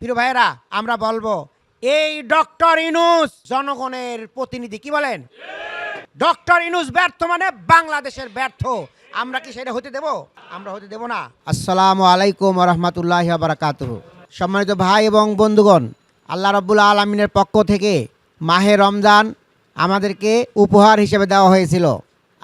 প্রিয় ভাইয়েরা, আমরা বলব, এই ডক্টর ইনুস জনগণের প্রতিনিধি, কি বলেন? ডক্টর ইনুস ব্যর্থ মানে বাংলাদেশের ব্যর্থ। আমরা কি সেটা হতে দেব? আমরা হতে দেব না। আসসালামু আলাইকুম রহমতুল্লাহ বারাকাত সম্মানিত ভাই এবং বন্ধুগণ, আল্লাহ রাব্বুল আলমিনের পক্ষ থেকে মাহে রমজান আমাদেরকে উপহার হিসেবে দেওয়া হয়েছিল।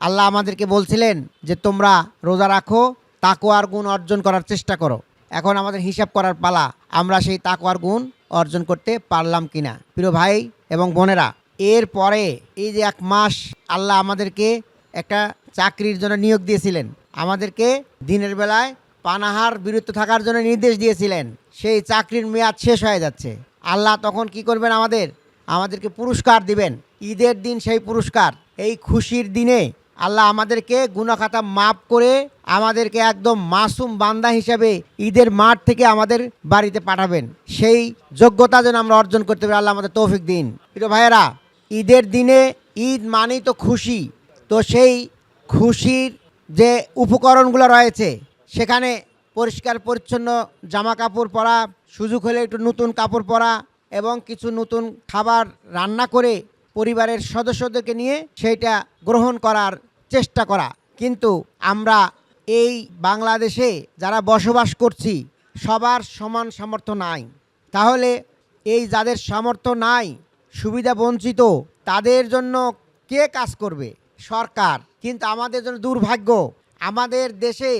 আল্লাহ আমাদেরকে বলছিলেন যে, তোমরা রোজা রাখো তাকোয়ার গুণ অর্জন করার চেষ্টা করো। এখন আমাদের হিসাব করার পালা। আমরা সেই তাকওয়ার গুণ অর্জন করতে পারলাম কিনা। প্রিয় ভাই এবং বোনেরা, এর পরে এই যে এক মাস আল্লাহ আমাদেরকে একটা চাকরির জন্য নিয়োগ দিয়েছিলেন। আমাদেরকে দিনের বেলায় পানাহার বিরত থাকার জন্য নির্দেশ দিয়েছিলেন। সেই চাকরির মেয়াদ শেষ হয়ে যাচ্ছে। আল্লাহ তখন কি করবেন আমাদের? আমাদেরকে পুরস্কার দিবেন। ঈদের দিন সেই পুরস্কার। এই খুশির দিনে আল্লাহ আমাদেরকে গুণাখাতা মাফ করে আমাদেরকে একদম মাসুম বান্দা হিসাবে ঈদের মাঠ থেকে আমাদের বাড়িতে পাঠাবেন। সেই যোগ্যতা যেন আমরা অর্জন করতে পারি, আল্লাহ আমাদের তৌফিক দিন। প্রিয় ভাইয়েরা, ঈদের দিনে ঈদ মানেই তো খুশি। তো সেই খুশির যে উপকরণগুলো রয়েছে, সেখানে পরিষ্কার, পরিচ্ছন্ন জামা কাপড় পরা, সুযোগ হলে একটু নতুন কাপড় পরা এবং কিছু নতুন খাবার রান্না করে পরিবারের সদস্যদেরকে নিয়ে সেইটা গ্রহণ করার চেষ্টা করা। কিন্তু আমরা এই বাংলাদেশে যারা বসবাস করছি, সবার সমান সামর্থ্য নাই। তাহলে এই যাদের সামর্থ্য নাই, সুবিধা বঞ্চিত, তাদের জন্য কে কাজ করবে? সরকার। কিন্তু আমাদের জন্য দুর্ভাগ্য, আমাদের দেশে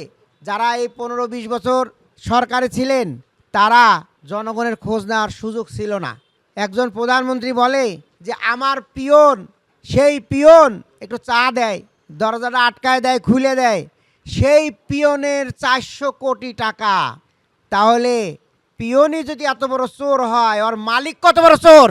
যারা এই পনেরো বিশ বছর সরকারে ছিলেন, তারা জনগণের খোঁজ নেওয়ার সুযোগ ছিল না। একজন প্রধানমন্ত্রী বলে যে, আমার পিয়ন, সেই পিয়ন একটু চা দেয়। দরজাটা আটকায় দেয়, খুলে দেয়। সেই পিয়নের চারশো কোটি টাকা। তাহলে পিয়নই যদি এত বড় চোর হয়, ওর মালিক কত বড় চোর?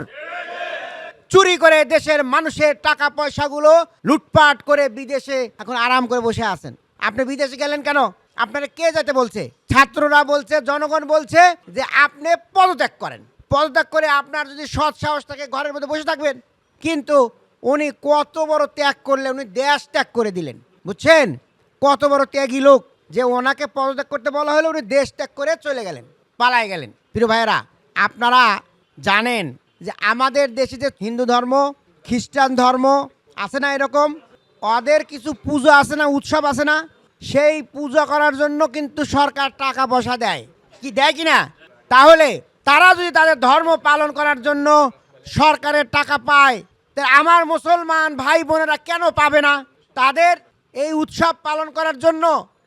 চুরি করে দেশের মানুষের টাকা পয়সাগুলো লুটপাট করে বিদেশে এখন আরাম করে বসে আছেন। আপনি বিদেশে গেলেন কেন? আপনারা কে যেতে বলছে? ছাত্ররা বলছে, জনগণ বলছে যে আপনি পদত্যাগ করেন। পদত্যাগ করে আপনার যদি সৎ সাহস থাকে, ঘরের মধ্যে বসে থাকবেন। কিন্তু উনি কত বড় ত্যাগ করলে, উনি দেশ ত্যাগ করে দিলেন। বুঝছেন? কত বড় ত্যাগী লোক যে ওনাকে পদত্যাগ করতে বলা হলো, উনি দেশ ত্যাগ করে চলে গেলেন পালায় গেলেন। প্রিয় ভাইয়েরা, আপনারা জানেন যে আমাদের দেশে যে হিন্দু ধর্ম, খ্রিস্টান ধর্ম আছে না এরকম? ওদের কিছু পুজো আছে না, উৎসব আছে না? সেই পূজা করার জন্য কিন্তু সরকার টাকা পয়সা দেয়। কি দেয় কি না? তাহলে তারা যদি তাদের ধর্ম পালন করার জন্য সরকারের টাকা পায় তা আমার মুসলমান ভাই বোনেরা কেন পাবে না? তাদের এই উৎসব পালন করার জন্য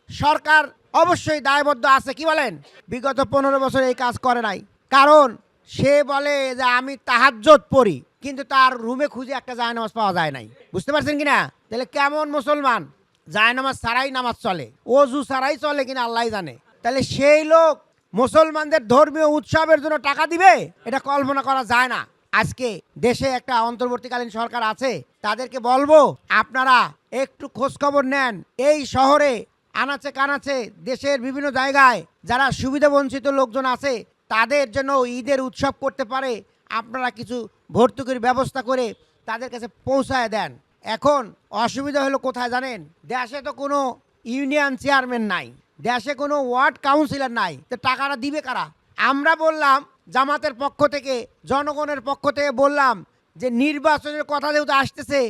সরকার অবশ্যই দায়বদ্ধ আছে, কি বলেন? বিগত পনেরো বছর এই কাজ করে নাই। কারণ সে বলে যে আমি তাহাজ্জত পড়ি, কিন্তু তার রুমে খুঁজে একটা জায়নামাজ পাওয়া যায় নাই। বুঝতে পারছেন কিনা? তাহলে কেমন মুসলমান? জায়নামাজ ছাড়াই নামাজ চলে অজু ছাড়াই চলে কিনা আল্লাহ জানে। তাহলে সেই লোক মুসলমানদের ধর্মীয় উৎসবের জন্য টাকা দিবে? এটা কল্পনা করা যায় না। আজকে দেশে একটা অন্তর্বর্তীকালীন সরকার আছে, তাদেরকে বলব আপনারা একটু খোঁজ খবর নেন। এই শহরে, আনাচে কানাচে দেশের বিভিন্ন জায়গায় যারা সুবিধা বঞ্চিত লোকজন আছে, তাদের জন্য ঈদের উৎসব করতে পারে। আপনারা কিছু ভর্তুকির ব্যবস্থা করে তাদের কাছে পৌঁছায় দেন। এখন অসুবিধা হলো কোথায় জানেন? দেশে তো কোনো ইউনিয়ন চেয়ারম্যান নাই, দেশে কোনো ওয়ার্ড কাউন্সিলর নাই, তো টাকাটা দিবে কারা? আমরা বললাম জামাতের পক্ষ থেকে, জনগণের পক্ষ থেকে বললাম যে নির্বাচনের কথা যেহেতু আসতেছে,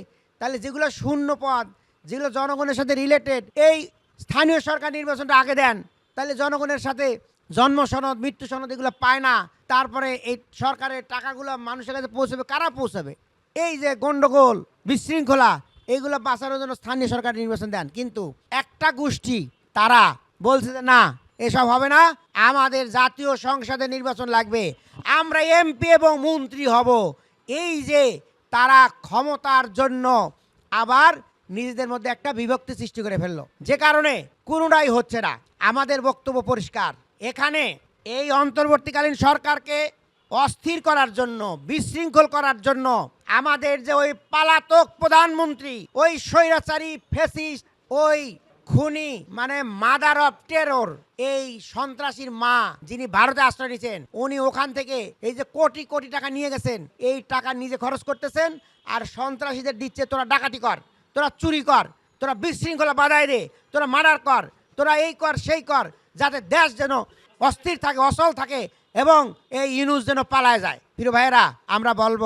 তাহলে যেগুলো শূন্য পদ, যেগুলো জনগণের সাথে রিলেটেড এই স্থানীয় সরকার নির্বাচনটা আগে দেন। তাহলে জনগণের সাথে জন্ম সনদ, মৃত্যু সনদ এগুলো পায় না। তারপরে এই সরকারের টাকাগুলো মানুষের কাছে পৌঁছাবে, কারা পৌঁছাবে? এই যে গন্ডগোল, বিশৃঙ্খলা, এগুলো বাঁচানোর জন্য স্থানীয় সরকার নির্বাচন দেন। কিন্তু একটা গোষ্ঠী, তারা বলছে যে না এসব হবে না। আমাদের জাতীয় সংসদে নির্বাচন লাগবে। আমরা এমপি এবং মন্ত্রী হব। এই যে তারা ক্ষমতার জন্য আবার নিজেদের মধ্যে একটা বিভক্তি সৃষ্টি করে ফেলল। যে কারণে কোনোটাই হচ্ছে না। আমাদের বক্তব্য পরিষ্কার। এখানে এই অন্তর্বর্তীকালীন সরকারকে অস্থির করার জন্য, বিশৃঙ্খল করার জন্য আমাদের যে ওই পালাতক প্রধানমন্ত্রী, ওই স্বৈরাচারী ফেসিস্ট ওই খুনি মানে মাদার অফ টেরর এই সন্ত্রাসীর মা যিনি ভারতে আশ্রয় নিয়েছেন, উনি ওখান থেকে এই যে কোটি কোটি টাকা নিয়ে গেছেন, এই টাকা নিজে খরচ করতেছেন, আর সন্ত্রাসীদের দিচ্ছে, তোরা ডাকাতি কর, তোরা চুরি কর, তোরা বিশৃঙ্খলা বাধায় রে তোরা মার্ডার কর, তোরা এই কর, সেই কর, যাতে দেশ যেন অস্থির থাকে, অচল থাকে এবং এই ইনুস যেন পালায় যায়। প্রিয় ভাইয়েরা, আমরা বলব,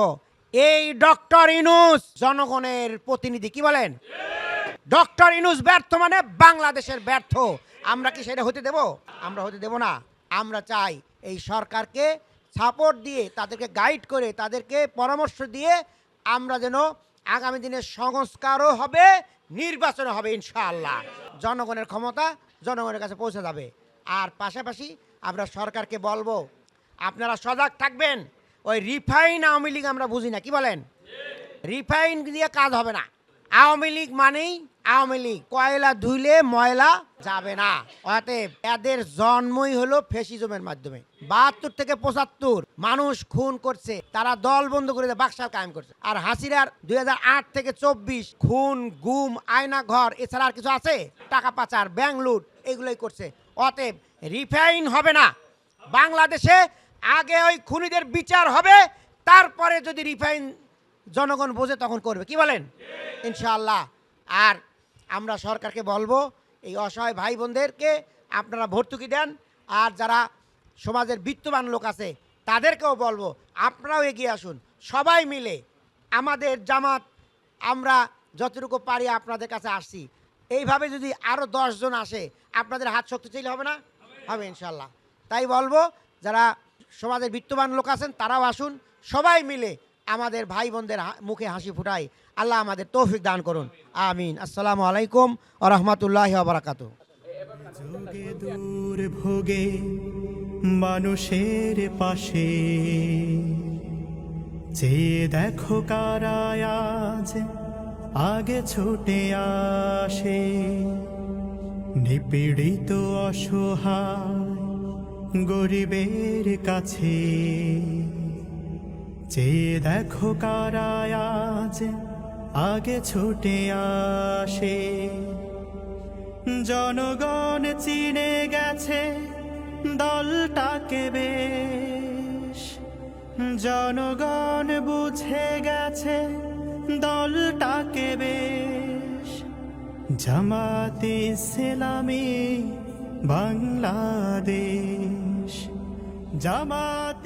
এই ডক্টর ইনুস জনগণের প্রতিনিধি, কি বলেন? ডক্টর ইনুস ব্যর্থ মানে বাংলাদেশের ব্যর্থ। আমরা কি সেটা হতে দেব? আমরা হতে দেব না। আমরা চাই এই সরকারকে সাপোর্ট দিয়ে, তাদেরকে গাইড করে, তাদেরকে পরামর্শ দিয়ে আমরা যেন আগামী দিনে সংস্কারও হবে, নির্বাচনও হবে ইনশাআল্লাহ। জনগণের ক্ষমতা জনগণের কাছে পৌঁছে যাবে। আর পাশাপাশি আমরা সরকারকে বলব, আপনারা সজাগ থাকবেন। ওই রিফাইন আওয়ামী লীগ আমরা বুঝি না, কি বলেন? রিফাইন দিয়ে কাজ হবে না। আওয়ামী লীগ মানেই আওয়ামী লীগ। কয়লা ধুইলে ময়লা যাবে না। অতএব এদের জন্মই হলো ফেসিজমের মাধ্যমে। বাহাত্তর থেকে পঁচাত্তর মানুষ খুন করছে, তারা দল বন্ধ করে দিয়ে বাক্সার কায়েম করছে। আর হাসিরার দুই হাজার আট থেকে চব্বিশ খুন, গুম আয়না ঘর এছাড়া আর কিছু আছে? টাকা পাচার, ব্যাংক লুট, এগুলোই করছে। অতএব রিফাইন হবে না। বাংলাদেশে আগে ওই খুনিদের বিচার হবে, তারপরে যদি রিফাইন জনগণ বোঝে তখন করবে। কি বলেন? ইনশাআল্লাহ। আর আমরা সরকারকে বলব, এই অসহায় ভাই বোনদেরকে আপনারা ভর্তুকি দেন। আর যারা সমাজের বিত্তবান লোক আছে, তাদেরকেও বলব, আপনারাও এগিয়ে আসুন। সবাই মিলে আমাদের জামাত, আমরা যতটুকু পারি আপনাদের কাছে আসছি। এইভাবে যদি আরও জন আসে, আপনাদের হাত শক্তি চাইলে হবে না? হবে ইনশাল্লাহ তাই বলব, যারা সমাজের বিত্তবান লোক আছেন, তারাও আসুন। সবাই মিলে আমাদের ভাই বোনদের মুখে হাসি ফুটাই আল্লাহ আমাদের তৌফিক দান করুন। আমিন। আসসালামু আলাইকুম ও রহমতুল্লাহ বারাকাতু ভোগে মানুষের পাশে। যে দেখো কারায় আজ আগে ছুটে আসে। নিপীড়িত অসহায় গরিবের কাছে। চেয়ে দেখো কারায় আজ আগে ছুটে আসে। জনগণ চিনে গেছে দলটাকে বেশ। জনগণ বুঝে গেছে দলটাকে বেশ। জামাতে ইসলামী বাংলাদেশ। জামাতে